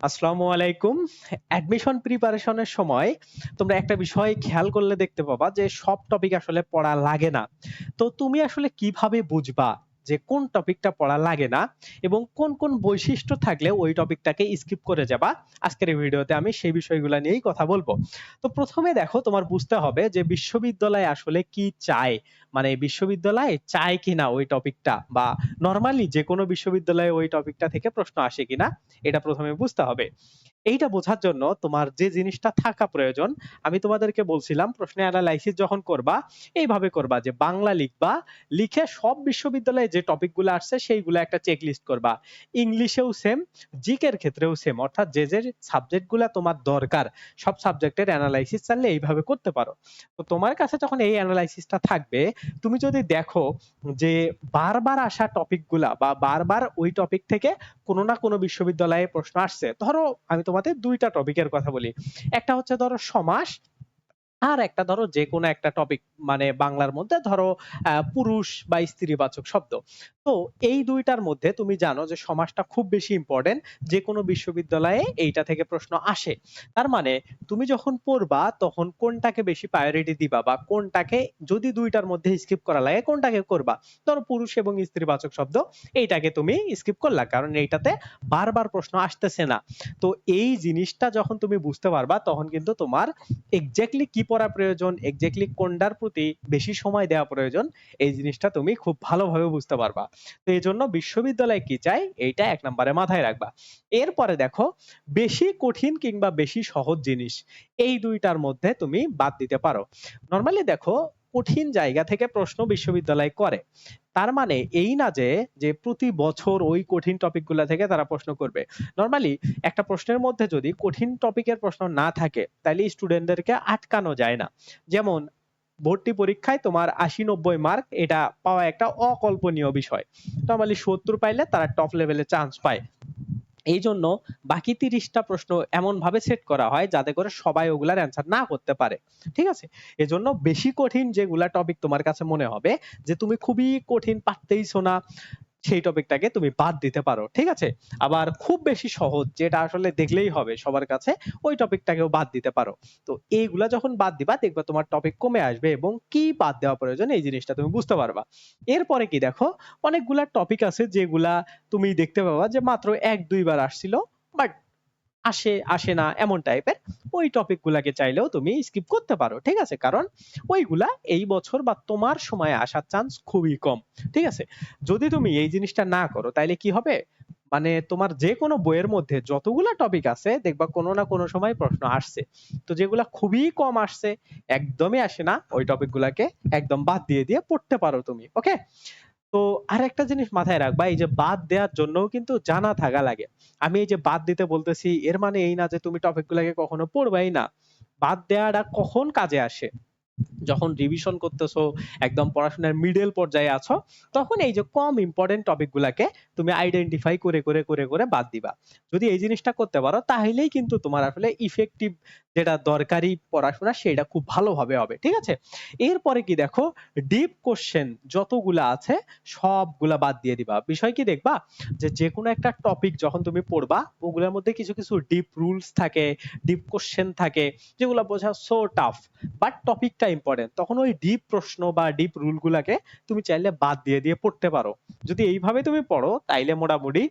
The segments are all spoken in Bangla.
আসসালামু আলাইকুম। অ্যাডমিশন প্রিপারেশনের সময় তোমরা একটা বিষয় খেয়াল করলে দেখতে পাবা যে সব টপিক আসলে পড়া লাগে না। তো তুমি আসলে কীভাবে বুঝবা যে কোন টপিকটা পড়া লাগে না এবং কোন কোন বৈশিষ্ট্য থাকলে ওই টপিকটাকে স্কিপ করে যাবা, আজকের এই ভিডিওতে আমি সেই বিষয়গুলো নিয়েই কথা বলব। তো প্রথমে দেখো তোমার বুঝতে হবে যে বিশ্ববিদ্যালয় আসলে কি চায় মানে বিশ্ববিদ্যালয় চায় কিনা ওই টপিকটা বা নর্মালি যে কোনো বিশ্ববিদ্যালয়ে ওই টপিকটা থেকে প্রশ্ন আসে কিনা, এটা প্রথমে বুঝতে হবে। এইটা বোঝার জন্য তোমার যে জিনিসটা থাকা প্রয়োজন, আমি তোমাদেরকে বলছিলাম প্রশ্নে অ্যানালাইসিস যখন করবা, এইভাবে করবা যে বাংলা লিখবা, লিখে সব বিশ্ববিদ্যালয়ে যে টপিকগুলো আসছে সেইগুলো একটা চেক লিস্ট করবা। ইংলিশেও সেম জিকের ক্ষেত্রেও সেম অর্থাৎ যে যে সাবজেক্টগুলো তোমার দরকার, সব সাবজেক্টের অ্যানালাইসিস চাইলে এইভাবে করতে পারো। তো তোমার কাছে যখন এই অ্যানালাইসিসটা থাকবে, তুমি যদি দেখো যে বারবার আসা টপিকগুলা বা বারবার ওই টপিক থেকে কোনো না কোনো বিশ্ববিদ্যালয়ে প্রশ্ন আসছে, ধরো আমি তোমাদের দুইটা টপিকের কথা বলি। একটা হচ্ছে ধরো সমাস আর একটা ধরো যে কোনো একটা টপিক মানে বাংলার মধ্যে ধরো পুরুষ বা স্ত্রীবাচক শব্দ। তো এই দুইটার মধ্যে তুমি জানো যে সমাজটা খুব বেশি ইম্পর্টেন্ট যে কোনো বিশ্ববিদ্যালয়ে এইটা থেকে প্রশ্ন আসে। তার মানে তুমি যখন পড়বা তখন কোনটাকে বেশি প্রায়োরিটি দিবা বা কোনটাকে যদি দুইটার মধ্যে স্কিপ করা লাগে কোনটাকে করবা? ধরো পুরুষ এবং স্ত্রীবাচক শব্দ, এইটাকে তুমি স্কিপ করলা কারণ এইটাতে বারবার প্রশ্ন আসতেছে না। তো এই জিনিসটা যখন তুমি বুঝতে পারবা তখন কিন্তু তোমার এক্স্যাক্টলি কি পড়া প্রয়োজন এক্স্যাক্টলি কোনটার প্রতি বেশি সময় দেওয়া প্রয়োজন, এই জিনিসটা তুমি খুব ভালোভাবে বুঝতে পারবা। তো এই জন্য বিশ্ববিদ্যালয় কি চাই এইটা এক নম্বরে মাথায় রাখবা। এরপরে দেখো, বেশি কঠিন কিংবা বেশি সহজ জিনিস, এই দুইটার মধ্যে তুমি বাদ দিতে পারো। নরমালি দেখো, কঠিন জায়গা থেকে প্রশ্ন বিশ্ববিদ্যালয় করে। তার মানে এই না যে যে প্রতি বছর ওই কঠিন টপিকগুলো থেকে তারা প্রশ্ন করবে। নর্মালি একটা প্রশ্নের মধ্যে যদি কঠিন টপিকের প্রশ্ন না থাকে তাহলে স্টুডেন্টদেরকে আটকানো যায় না। যেমন, ভর্তি পরীক্ষায় তোমার আশি নব্বই মার্ক এটা পাওয়া একটা অকল্পনীয় বিষয়। নর্মালি সত্তর পাইলে তারা টপ লেভেলে চান্স পায়। এই জন্য বাকি তিরিশটা প্রশ্ন এমন ভাবে সেট করা হয় যাতে করে সবাই ওগুলার অ্যান্সার না করতে পারে। ঠিক আছে? এজন্য বেশি কঠিন যেগুলা টপিক তোমার কাছে মনে হবে যে তুমি খুবই কঠিন পারতেইছো না সেই টপিকটাকে তুমি বাদ দিতে পারো, ঠিক আছে? আবার খুব বেশি সহজ, যেটা আসলে দেখলেই হবে সবার কাছে, ওই টপিকটাকেও বাদ দিতে পারো। তো এইগুলা যখন বাদ দিবা, দেখবা তোমার টপিক কমে আসবে এবং কি বাদ দেওয়া প্রয়োজন এই জিনিসটা তুমি বুঝতে পারবা। এরপরে কি দেখো, অনেকগুলা টপিক আছে যেগুলা তুমি দেখতে পাবা যে মাত্র এক দুইবার আসছিল বাট আসে আসে না এমন টাইপের ওই টপিক গুলাকে চাইলেও তুমি স্কিপ করতে পারো, ঠিক আছে? কারণ ওইগুলা এই বছর বা তোমার সময়ে আসার চান্স খুবই কম, ঠিক আছে? যদি তুমি এই জিনিসটা না করো, তাইলে কি হবে? মানে তোমার যে কোনো বইয়ের মধ্যে যতগুলা টপিক আছে, দেখবা কোনো না কোনো সময় প্রশ্ন আসছে। তো যেগুলা খুবই কম আসছে, একদমই আসে না, ওই টপিক গুলাকে একদম বাদ দিয়ে দিয়ে পড়তে পারো তুমি ওকে তো আর একটা জিনিস মাথায় রাখবা এই যে বাদ দেওয়ার জন্যও কিন্তু জানা থাকা লাগে। আমি এই যে বাদ দিতে বলতেছি, এর মানে এই না যে তুমি টপিক গুলাকে কখনো পড়বাই না। বাদ দেওয়াটা কখন কাজে আসে? যখন রিভিশন করতেছো, একদম পড়াশোনার মিডল পর্যায়ে আছো, তখন এই যে কম ইম্পর্টেন্ট টপিক গুলাকে তুমি আইডেন্টিফাই করে করে করে করে বাদ দিবা। যদি এই জিনিসটা করতে পারো, তাহলেই কিন্তু তোমার আসলে ইফেক্টিভ যেটা দরকারি পড়াশোনা, সেটা খুব ভালোভাবে হবে, ঠিক আছে? এরপরে কি দেখো ডিপ কোশ্চেন যতগুলা আছে, সবগুলা বাদ দিয়ে দিবা। বিষয় কি দেখবা, যে যে কোনো একটা টপিক যখন তুমি পড়বা, ওগুলোর মধ্যে কিছু কিছু ডিপ রুলস থাকে ডিপ কোশ্চেন থাকে, যেগুলো বোঝা সো টাফ বাট টপিকটা ইম্পর্টেন্ট তখন ওই ডিপ প্রশ্ন বা ডিপ রুল গুলাকে তুমি চাইলে বাদ দিয়ে দিয়ে পড়তে পারো। যদি এইভাবে তুমি পড়ো, তাইলে মোটামুটি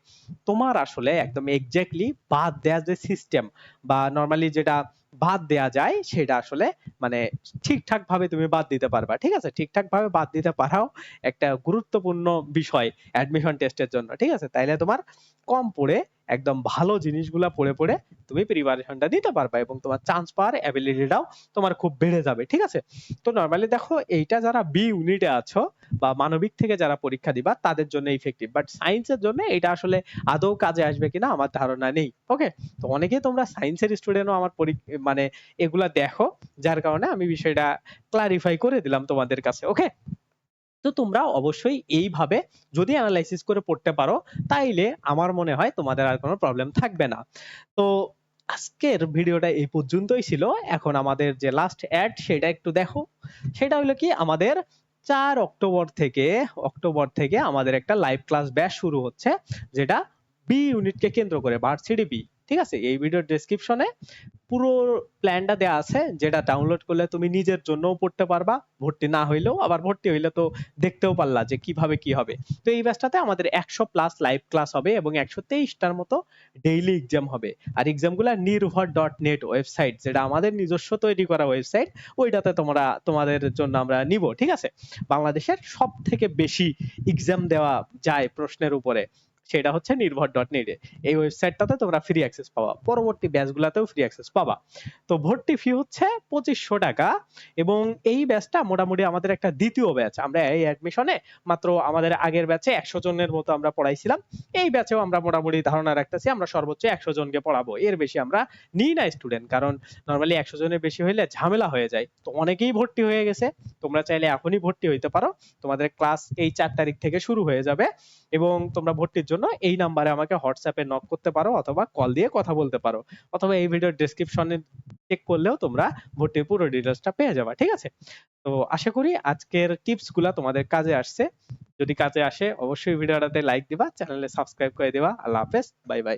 তোমার আসলে একদম এক্স্যাক্টলি বাদ দেওয়ার যে সিস্টেম বা নর্মালি যেটা বাদ দেয়া যায়, সেটা আসলে মানে ঠিকঠাক ভাবে তুমি বাদ দিতে পারবা, ঠিক আছে? ঠিকঠাক ভাবে বাদ দিতে পারাও একটা গুরুত্বপূর্ণ বিষয় অ্যাডমিশন টেস্টের জন্য, ঠিক আছে? তাইলে তোমার কম পড়ে, একদম ভালো জিনিসগুলা পড়ে পড়ে তুমি প্রিপারেশনটা দিতে পারবা এবং তোমার চান্স পাওয়ার অ্যাবিলিটিটাও তোমার খুব বেড়ে যাবে, ঠিক আছে? তো নর্মালি দেখো, এইটা যারা বি ইউনিটে আছো বা মানবিক থেকে যারা পরীক্ষা দিবা, তাদের জন্য ইফেক্টিভ বাট সায়েন্সের জন্য এটা আসলে আদৌ কাজে আসবে কিনা আমার ধারণা নেই ওকে তো অনেকে তোমরা সায়েন্সের স্টুডেন্টও আমার পরীক্ষা মানে এগুলা দেখো, যার কারণে আমি বিষয়টা ক্লারিফাই করে দিলাম তোমাদের কাছে ওকে তো তোমরা অবশ্যই এইভাবে যদি অ্যানালাইসিস করে পড়তে পারো, তাইলে আমার মনে হয় তোমাদের আর কোনো প্রবলেম থাকবে না। তো আজকের ভিডিওটা এই পর্যন্তই ছিল। এখন আমাদের যে লাস্ট অ্যাড সেটা একটু দেখো। সেটা হলো কি, আমাদের চার অক্টোবর থেকে অক্টোবর থেকে আমাদের একটা লাইভ ক্লাস ব্যাচ শুরু হচ্ছে, যেটা বি ইউনিটকে কেন্দ্র করে ভার্সিটি বি ঠিক আছে? এই ভিডিওর ডেসক্রিপশনে পুরো প্ল্যানটা দেওয়া আছে, যেটা ডাউনলোড করলে তুমি নিজের জন্যও পড়তে পারবা, ভর্তি না হইলেও আবার ভর্তি হইলে তো দেখতেও পারলা যে কীভাবে কি হবে। তো এই ব্যাচটাতে আমাদের একশো প্লাস লাইভ ক্লাস হবে এবং একশো তেইশটার মতো ডেইলি এক্সাম হবে। আর এক্সামগুলো নির্ভর ডট নেট ওয়েবসাইট যেটা আমাদের নিজস্ব তৈরি করা ওয়েবসাইট ওইটাতে তোমরা, তোমাদের জন্য আমরা নিব, ঠিক আছে? বাংলাদেশের সব থেকে বেশি এক্সাম দেওয়া যায় প্রশ্নের উপরে। সেটা হচ্ছে নির্ভর ডট নেটে এই ওয়েবসাইটটাতে তোমরা ফ্রি অ্যাক্সেস পাবা। পরবর্তী ব্যাচগুলোতেও ফ্রি অ্যাক্সেস পাবা। তো ভর্তি ফি হচ্ছে পঁচিশশো টাকা এবং এই ব্যাচটা মোটামুটি আমাদের একটা দ্বিতীয় ব্যাচ আমরা এই অ্যাডমিশনে মাত্র আমাদের আগের ব্যাচে একশো জনের মতো আমরা পড়াইছিলাম। এই ব্যাচেও আমরা মোটামুটি ধারণা রাখতেছি, আমরা সর্বোচ্চ একশো জনকে পড়াবো। এর বেশি আমরা নিই না স্টুডেন্ট কারণ নর্মালি একশো জনের বেশি হইলে ঝামেলা হয়ে যায়। তো অনেকেই ভর্তি হয়ে গেছে। তোমরা চাইলে এখনই ভর্তি হইতে পারো। তোমাদের ক্লাস এই চার তারিখ থেকে শুরু হয়ে যাবে এবং তোমরা ভর্তির জন্য এই নাম্বারে আমাকে হোয়াটসঅ্যাপে নক করতে পারো অথবা কল দিয়ে কথা বলতে পারো। অথবা এই ভিডিওর ডেসক্রিপশনে চেক করলেও তোমরা ভর্তির পুরো ডিটেলসটা পেয়ে যাবে, ঠিক আছে? তো আশা করি আজকের টিপসগুলা তোমাদের কাজে আসছে। যদি কাজে আসে, অবশ্যই ভিডিওটাতে লাইক দিবা চ্যানেলে সাবস্ক্রাইব করে দিবা। আল্লাহ হাফেজ বাই বাই